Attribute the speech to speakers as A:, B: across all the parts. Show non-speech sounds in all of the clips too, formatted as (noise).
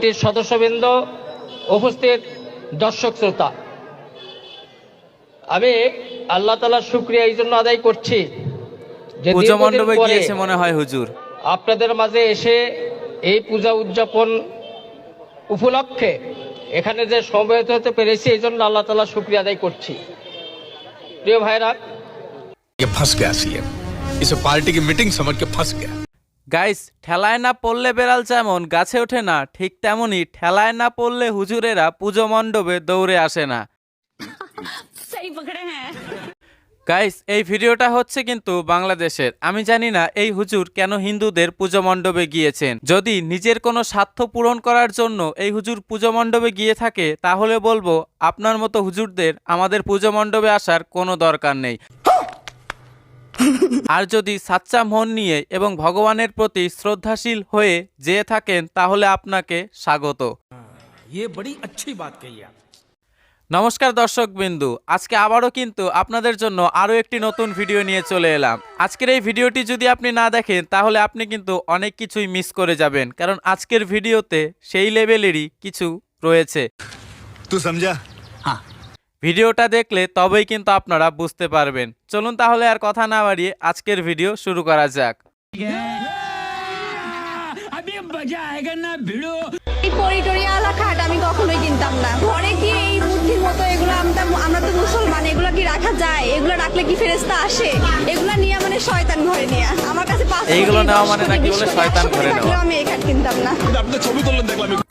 A: কমিটির সদস্যবৃন্দ উপস্থিত দর্শক শ্রোতা আমি আল্লাহ তালার শুক্রিয়া এই জন্য আদায় করছি যে
B: পুজো
A: দীর্ঘদিন
B: মণ্ডপে
A: পরে
B: গিয়েছে মনে হয় হুজুর
A: আপনাদের মাঝে এসে এই পূজা উদযাপন উপলক্ষে এখানে যে সমবেত হতে পেরেছি এই জন্য আল্লাহ তালা শুক্রিয়া আদায় করছি প্রিয় ভাইরা
C: ये फंस गया सीएम इसे पार्टी की मीटिंग समझ के फंस गया
B: গাইস ঠেলায় না পড়লে বেড়াল যেমন গাছে ওঠে না ঠিক তেমনই ঠেলায় না পড়লে হুজুরেরা পুজো মণ্ডপে দৌড়ে আসে না।
D: হ্যাঁ।
B: গাইস এই ভিডিওটা হচ্ছে কিন্তু বাংলাদেশের। আমি জানি না এই হুজুর কেন হিন্দুদের পুজো মণ্ডপে গিয়েছেন। যদি নিজের কোনো স্বার্থ পূরণ করার জন্য এই হুজুর পুজো মণ্ডপে গিয়ে থাকে তাহলে বলব আপনার মতো হুজুরদের আমাদের পুজো মণ্ডপে আসার কোনো দরকার নেই। আর যদি সাচ্চা মন নিয়ে এবং ভগবানের প্রতি শ্রদ্ধাশীল হয়ে যেয়ে থাকেন তাহলে আপনাকে স্বাগত। নমস্কার দর্শক বিন্দু আজকে আবারও কিন্তু আপনাদের জন্য আরও একটি নতুন ভিডিও নিয়ে চলে এলাম। আজকের এই ভিডিওটি যদি আপনি না দেখেন তাহলে আপনি কিন্তু অনেক কিছুই মিস করে যাবেন কারণ আজকের ভিডিওতে সেই লেভেলেরই কিছু রয়েছে।
C: তুই সমঝা হ্যাঁ
B: ভিডিওটা দেখলে তবেই কিন্তু আপনারা বুঝতে পারবেন। চলুন তাহলে আর কথা না বাড়িয়ে আজকের ভিডিও শুরু করা যাক।
E: আমি কখনোই কিনতাম না। ঘরে এই বুদ্ধির মতো এগুলো আমরা তো মুসলমান এগুলো কি রাখা যায়? এগুলো রাখলে কি আসে? এগুলো নিয়ে মানে শয়তান নিয়ে। আমার কাছে
B: এইগুলো নেওয়া মানে নাকি বলে শয়তান ঘরে নেওয়া?
E: আমি এখানে কিনতাম না।
C: আপনি ছবি তুললেন দেখলাম।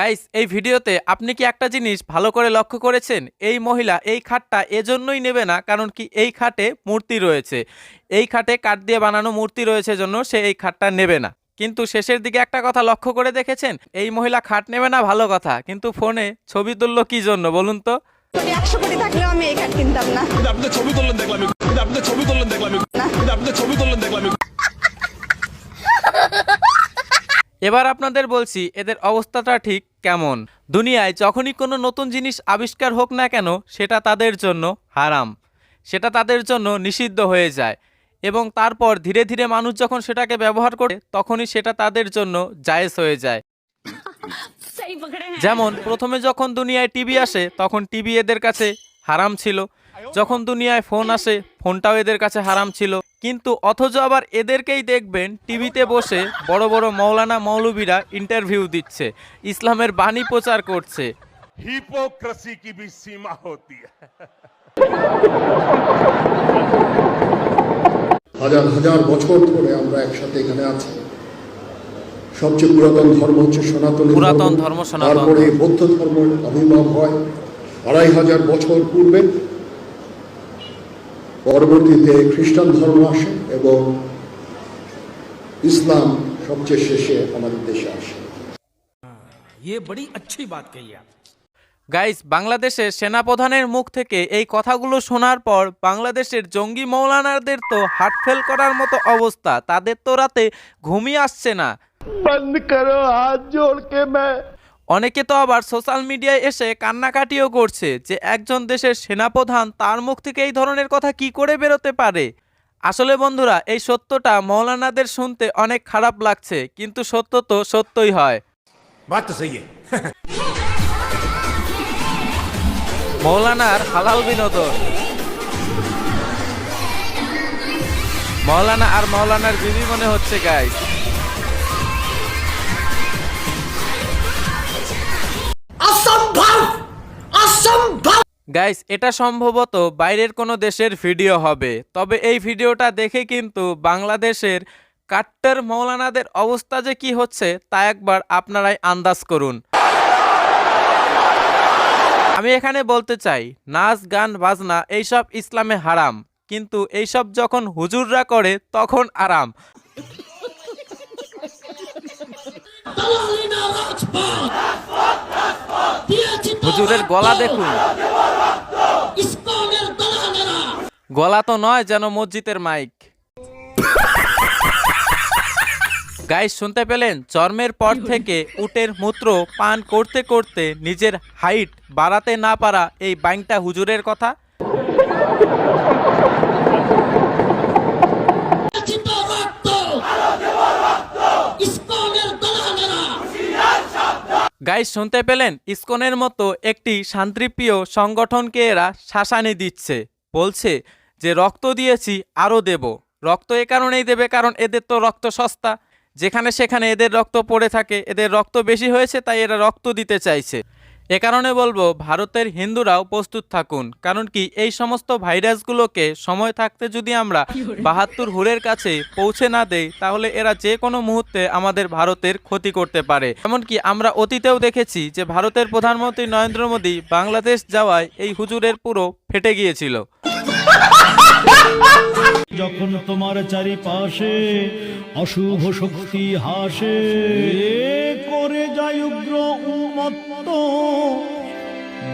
B: গাইস এই ভিডিওতে আপনি কি একটা জিনিস ভালো করে লক্ষ্য করেছেন? এই মহিলা এই খাটটা এজন্যই নেবে না কারণ কি এই খাটে মূর্তি রয়েছে। এই খাটে কাঠ দিয়ে বানানো মূর্তি রয়েছে জন্য সে এই খাটটা নেবে না। কিন্তু শেষের দিকে একটা কথা লক্ষ্য করে দেখেছেন? এই মহিলা খাট নেবে না ভালো কথা। কিন্তু ফোনে ছবি তুললো কি জন্য বলুন তো?
E: কোটি একশো কোটি থাকলেও আমি এই খাট কিনতাম না।
C: আপনি ছবি তুললেন দেখলাম আপনি ছবি তুললেন দেখলাম আপনি ছবি তুললেন দেখলাম
B: এবার আপনাদের বলছি এদের অবস্থাটা ঠিক কেমন? দুনিয়ায় যখনই কোনো নতুন জিনিস আবিষ্কার হোক না কেন সেটা তাদের জন্য হারাম। সেটা তাদের জন্য নিষিদ্ধ হয়ে যায়। এবং তারপর ধীরে ধীরে মানুষ যখন সেটাকে ব্যবহার করে তখনই সেটা তাদের জন্য জায়েজ হয়ে যায়। (laughs) যেমন প্রথমে যখন দুনিয়ায় টিভি আসে তখন টিভি এদের কাছে হারাম ছিল। যখন দুনিয়ায় ফোন আসে ফোনটাও এদের কাছে হারাম ছিল। কিন্তু অথচ আবার এদেরকেই দেখবেন টিভিতে বসে বড় বড় মৌলানা মৌলবীরা ইন্টারভিউ দিচ্ছে ইসলামের বাণী প্রচার করছে।
F: হাজার হাজার বছর ধরে আমরা একসাথে এখানে আছি। সবচেয়ে পুরাতন ধর্ম হচ্ছে সনাতন
B: পুরাতন ধর্ম সনাতন।
F: বৌদ্ধ ধর্মের আবির্ভাব হয়। আড়াই হাজার বছর পূর্বে পরবর্তীতে খ্রিস্টান ধর্ম আসে এবং ইসলাম সবচেয়ে শেষে আমাদের দেশে আসে।
G: ইয়ে
B: গাইস বাংলাদেশের সেনাপ্রধানের মুখ থেকে এই কথাগুলো শোনার পর বাংলাদেশের জঙ্গি মৌলানাদের তো হার্ট ফেল করার মতো অবস্থা। তাদের তো রাতে ঘুমিয়ে আসছে না।
H: বন্ধ করো হাত জোড় কে
B: অনেকে তো আবার সোশ্যাল মিডিয়ায় এসে কান্নাকাটিও করছে যে একজন দেশের সেনাপ্রধান তার মুখ থেকে এই ধরনের কথা কি করে বেরোতে পারে? আসলে বন্ধুরা এই সত্যটা মৌলানাদের শুনতে অনেক খারাপ লাগছে কিন্তু সত্য তো সত্যই হয়। মৌলানার হালাল বিনোদন। মৌলানা আর মৌলানার বিবি মনে হচ্ছে গাইস গাইস এটা সম্ভবত বাইরের কোনো দেশের ভিডিও হবে। তবে এই ভিডিওটা দেখে কিন্তু বাংলাদেশের কাট্টার মৌলানাদের অবস্থা যে কি হচ্ছে তা একবার আপনারাই আন্দাজ করুন। আমি এখানে বলতে চাই নাচ গান বাজনা এইসব ইসলামে হারাম। কিন্তু এইসব যখন হুজুররা করে তখন আরাম। হুজুরের গলা দেখুন। গলা তো নয় যেন মসজিদের মাইক। গাইস শুনতে পেলেন? জন্মের পর থেকে উটের মূত্র পান করতে করতে নিজের হাইট বাড়াতে না পারা এই বাইংটা হুজুরের কথা? গাইস, শুনতে পেলেন? ইস্কনের মতো একটি শান্তিপ্রিয় সংগঠনকে এরা শাসানি দিচ্ছে। বলছে যে, রক্ত দিয়েছি, আরও দেব। রক্ত এ কারণেই দেবে, কারণ এদের তো রক্ত সস্তা। যেখানে সেখানে এদের রক্ত পড়ে থাকে। এদের রক্ত বেশি হয়েছে, তাই এরা রক্ত দিতে চাইছে। এ কারণে বলব ভারতের হিন্দুরাও প্রস্তুত থাকুন। কারণ কি এই সমস্ত ভাইরাসগুলোকে সময় থাকতে যদি আমরা বাহাত্তর হুরের কাছে পৌঁছে না দেই তাহলে এরা যে কোনো মুহূর্তে আমাদের ভারতের ক্ষতি করতে পারে। এমনকি আমরা অতীতেও দেখেছি যে ভারতের প্রধানমন্ত্রী নরেন্দ্র মোদী বাংলাদেশ যাওয়ায় এই হুজুরের পুরো ফেটে গিয়েছিল।
I: যখন তোমার চারিপাশে অশুভ শক্তি হাসে করে যায়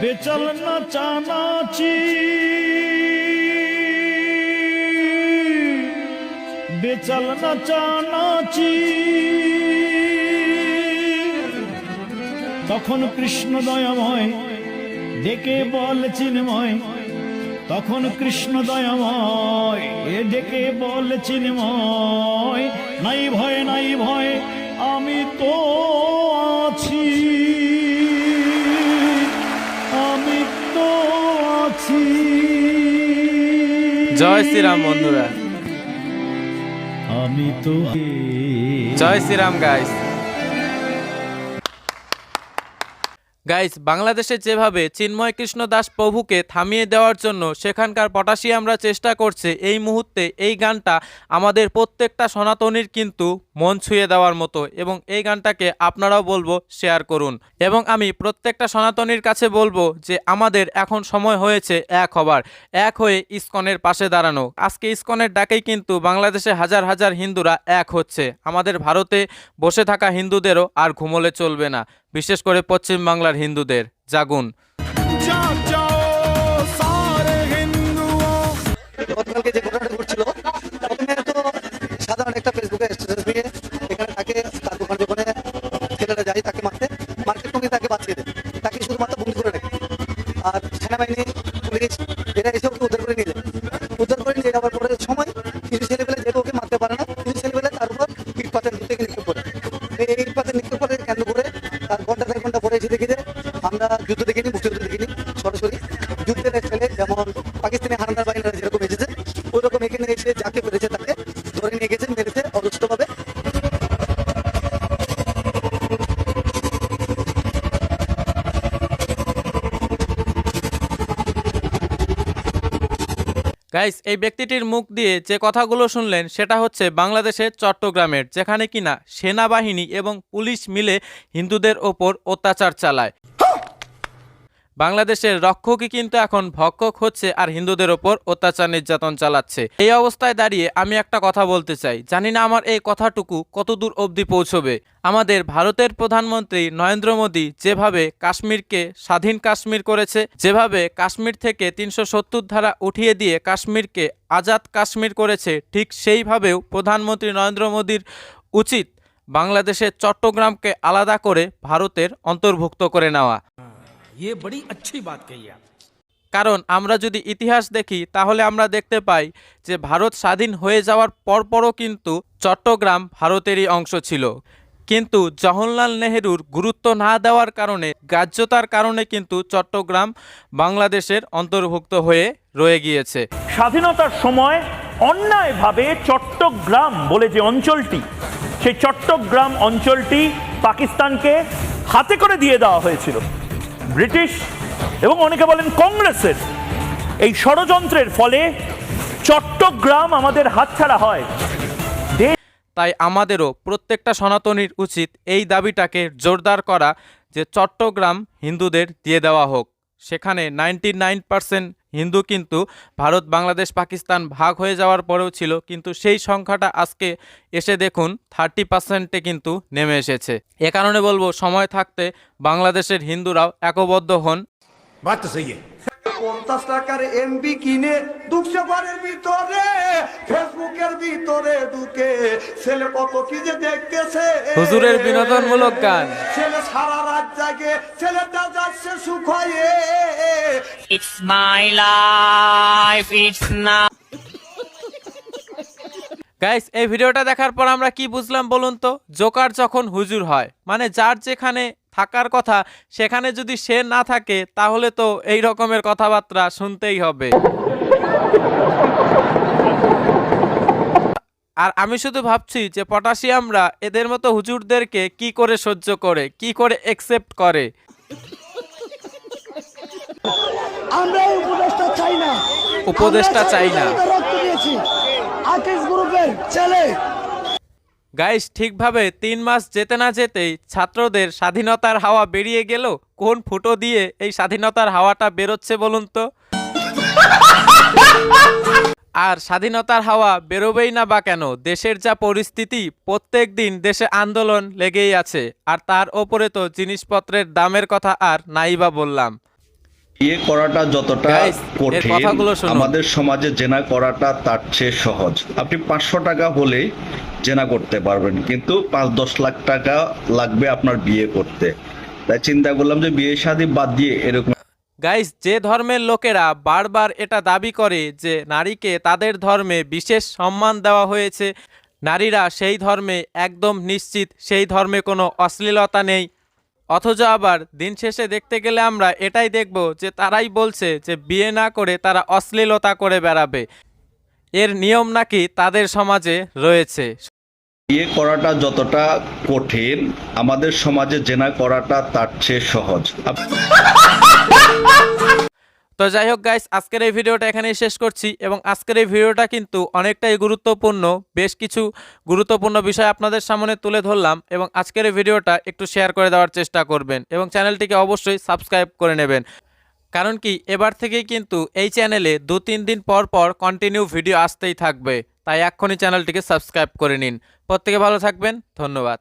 I: বেচাল না চানাচি বেচাল না চানাচি তখন কৃষ্ণ দয়াময়, ডেকে বল চিন্ময়। তখন কৃষ্ণ দয়াময়, এ ডেকে বল চিন্ময়। নাই ভয় নাই ভয়, আমি তো আছি।
B: জয় শ্রীরাম বন্ধুরা।
I: আমি তো
B: জয় শ্রীরাম গাইস গাইস বাংলাদেশে যেভাবে চিন্ময় কৃষ্ণ দাস প্রভুকে থামিয়ে দেওয়ার জন্য সেখানকার পটাশিয়ামরা চেষ্টা করছে, এই মুহূর্তে এই গানটা আমাদের প্রত্যেকটা সনাতনীর কিন্তু মন ছুঁয়ে দেওয়ার মতো এবং এই গানটাকে আপনারাও বলব, শেয়ার করুন। এবং আমি প্রত্যেকটা সনাতনীর কাছে বলব যে আমাদের এখন সময় হয়েছে এক হবার, এক হয়ে ইস্কনের পাশে দাঁড়ানো। আজকে ইস্কনের ডাকেই কিন্তু বাংলাদেশে হাজার হাজার হিন্দুরা এক হচ্ছে। আমাদের ভারতে বসে থাকা হিন্দুদেরও আর ঘুমোলে চলবে না। বিশেষ করে পশ্চিম বাংলার হিন্দুদের। জাগুন।
J: দেখিনি মুক্তিযুদ্ধ দেখিনি, সরাসরি যুদ্ধের ছেলে যেমন পাকিস্তানি হানাদার বাহিনীরা যেরকম এসেছে ওই রকম এখানে এসে যাকে পেরেছে তাকে ধরে নিয়ে গেছে, মেরেছে অদৃষ্টভাবে
B: গাইস এই ব্যক্তিটির মুখ দিয়ে যে কথাগুলো শুনলেন, সেটা হচ্ছে বাংলাদেশের চট্টগ্রামের, যেখানে কিনা সেনাবাহিনী এবং পুলিশ মিলে হিন্দুদের ওপর অত্যাচার চালায়। বাংলাদেশের রক্ষকই কিন্তু এখন ভক্ষক হচ্ছে আর হিন্দুদের ওপর অত্যাচার নির্যাতন চালাচ্ছে। এই অবস্থায় দাঁড়িয়ে আমি একটা কথা বলতে চাই। জানি না আমার এই কথাটুকু কতদূর অবধি পৌঁছবে। আমাদের ভারতের প্রধানমন্ত্রী নরেন্দ্র মোদী যেভাবে কাশ্মীরকে স্বাধীন কাশ্মীর করেছে, যেভাবে কাশ্মীর থেকে তিনশো সত্তর ধারা উঠিয়ে দিয়ে কাশ্মীরকে আজাদ কাশ্মীর করেছে, ঠিক সেইভাবেও প্রধানমন্ত্রী নরেন্দ্র মোদীর উচিত বাংলাদেশের চট্টগ্রামকে আলাদা করে ভারতের অন্তর্ভুক্ত করে নেওয়া।
G: ये बड़ी अच्छी बात कही आप
B: কারণ আমরা যদি ইতিহাস দেখি তাহলে আমরা দেখতে পাই যে ভারত স্বাধীন হয়ে যাওয়ার পরপরও কিন্তু চট্টগ্রাম ভারতেরই অংশ ছিল কিন্তু জওহরলাল নেহেরুর গুরুত্ব না দেওয়ার কারণে গ্রাহ্যতার কারণে কিন্তু চট্টগ্রাম বাংলাদেশের অন্তর্ভুক্ত হয়ে রয়ে গিয়েছে
I: স্বাধীনতার সময় অন্যায়ভাবে চট্টগ্রাম বলে যে অঞ্চলটি সেই চট্টগ্রাম অঞ্চলটি পাকিস্তানকে হাতে করে দিয়ে দেওয়া হয়েছিল ব্রিটিশ এবং অনেকে বলেন কংগ্রেসের। এই ষড়যন্ত্রের ফলে চট্টগ্রাম আমাদের হাতছাড়া হয়।
B: তাই আমাদেরও প্রত্যেকটা সনাতনীর উচিত এই দাবিটাকে জোরদার করা যে চট্টগ্রাম হিন্দুদের দিয়ে দেওয়া হোক। সেখানে নাইনটি নাইন পার্সেন্ট হিন্দু কিন্তু ভারত বাংলাদেশ পাকিস্তান ভাগ হয়ে যাওয়ার পরেও ছিল কিন্তু সেই সংখ্যাটা আজকে এসে দেখুন থার্টি পার্সেন্টে কিন্তু নেমে এসেছে। এ কারণে বলব সময় থাকতে বাংলাদেশের হিন্দুরাও একবদ্ধ হন।
J: এমবি কিনে
B: হুজুরের বিনোদনমূলক গান।
J: ছেলে সারা রাত জাগে ছেলেটা যাচ্ছে সুখ হয়ে
D: It's my life, it's now.
B: Guys এই ভিডিওটা দেখার পর আমরা কি বুঝলাম বলুন তো জোকার যখন হুজুর হয় মানে যার যেখানে থাকার কথা সেখানে যদি সে না থাকে তাহলে তো এই রকমের কথাবার্তা শুনতেই হবে আর আমি শুধু ভাবছি যে পটাশিয়ামরা এদের মতো হুজুরদেরকে কি করে সহ্য করে কি করে অ্যাকসেপ্ট করে?
J: আমরা উপদেশটা চাই না।
B: উপদেশটা চাই না।
J: গ্রুপের ছেলে।
B: গাইস ঠিকভাবে তিন মাস যেতে না যেতেই ছাত্রদের স্বাধীনতার হাওয়া বেরিয়ে গেল। কোন ফুটো দিয়ে এই স্বাধীনতার হাওয়াটা বেরোচ্ছে বলুন তো? আর স্বাধীনতার হাওয়া বেরোবেই না বা কেন? দেশের যা পরিস্থিতি প্রত্যেক দিন দেশে আন্দোলন লেগেই আছে। আর তার ওপরে তো জিনিসপত্রের দামের কথা আর নাই বা বললাম।
K: বিয়ে করাটা যতটা কঠিন আমাদের সমাজে জেনা করাটা তার চেয়ে সহজ। আপনি পাঁচশো টাকা হলেই জেনা করতে পারবেন কিন্তু পাঁচ দশ লাখ টাকা লাগবে আপনার বিয়ে করতে। তাই চিন্তা করলাম যে বিয়ে শাদী বাদ দিয়ে এরকম
B: গাইস, যে ধর্মের লোকেরা বারবার এটা দাবি করে যে নারীকে তাদের ধর্মে বিশেষ সম্মান দেওয়া হয়েছে, নারীরা সেই ধর্মে একদম নিশ্চিত, সেই ধর্মে কোনো অশ্লীলতা নেই। অথচ আবার দিন শেষে দেখতে গেলে আমরা এটাই দেখব যে তারাই বলছে যে বিয়ে না করে তারা অশ্লীলতা করে বেড়াবে। এর নিয়ম নাকি তাদের সমাজে রয়েছে।
K: বিয়ে করাটা যতটা কঠিন, আমাদের সমাজে জেনা করাটা তার চেয়ে সহজ।
B: তো যাই হোক গাইস আজকের এই ভিডিওটা এখানেই শেষ করছি এবং আজকের এই ভিডিওটা কিন্তু অনেকটাই গুরুত্বপূর্ণ, বেশ কিছু গুরুত্বপূর্ণ বিষয় আপনাদের সামনে তুলে ধরলাম এবং আজকের এই ভিডিওটা একটু শেয়ার করে দেওয়ার চেষ্টা করবেন এবং চ্যানেলটিকে অবশ্যই সাবস্ক্রাইব করে নেবেন। কারণ কি, এবার থেকেই কিন্তু এই চ্যানেলে দু তিন দিন পর পর কন্টিনিউ ভিডিও আসতেই থাকবে। তাই এক্ষুনি চ্যানেলটিকে সাবস্ক্রাইব করে নিন। প্রত্যেকে ভালো থাকবেন ধন্যবাদ।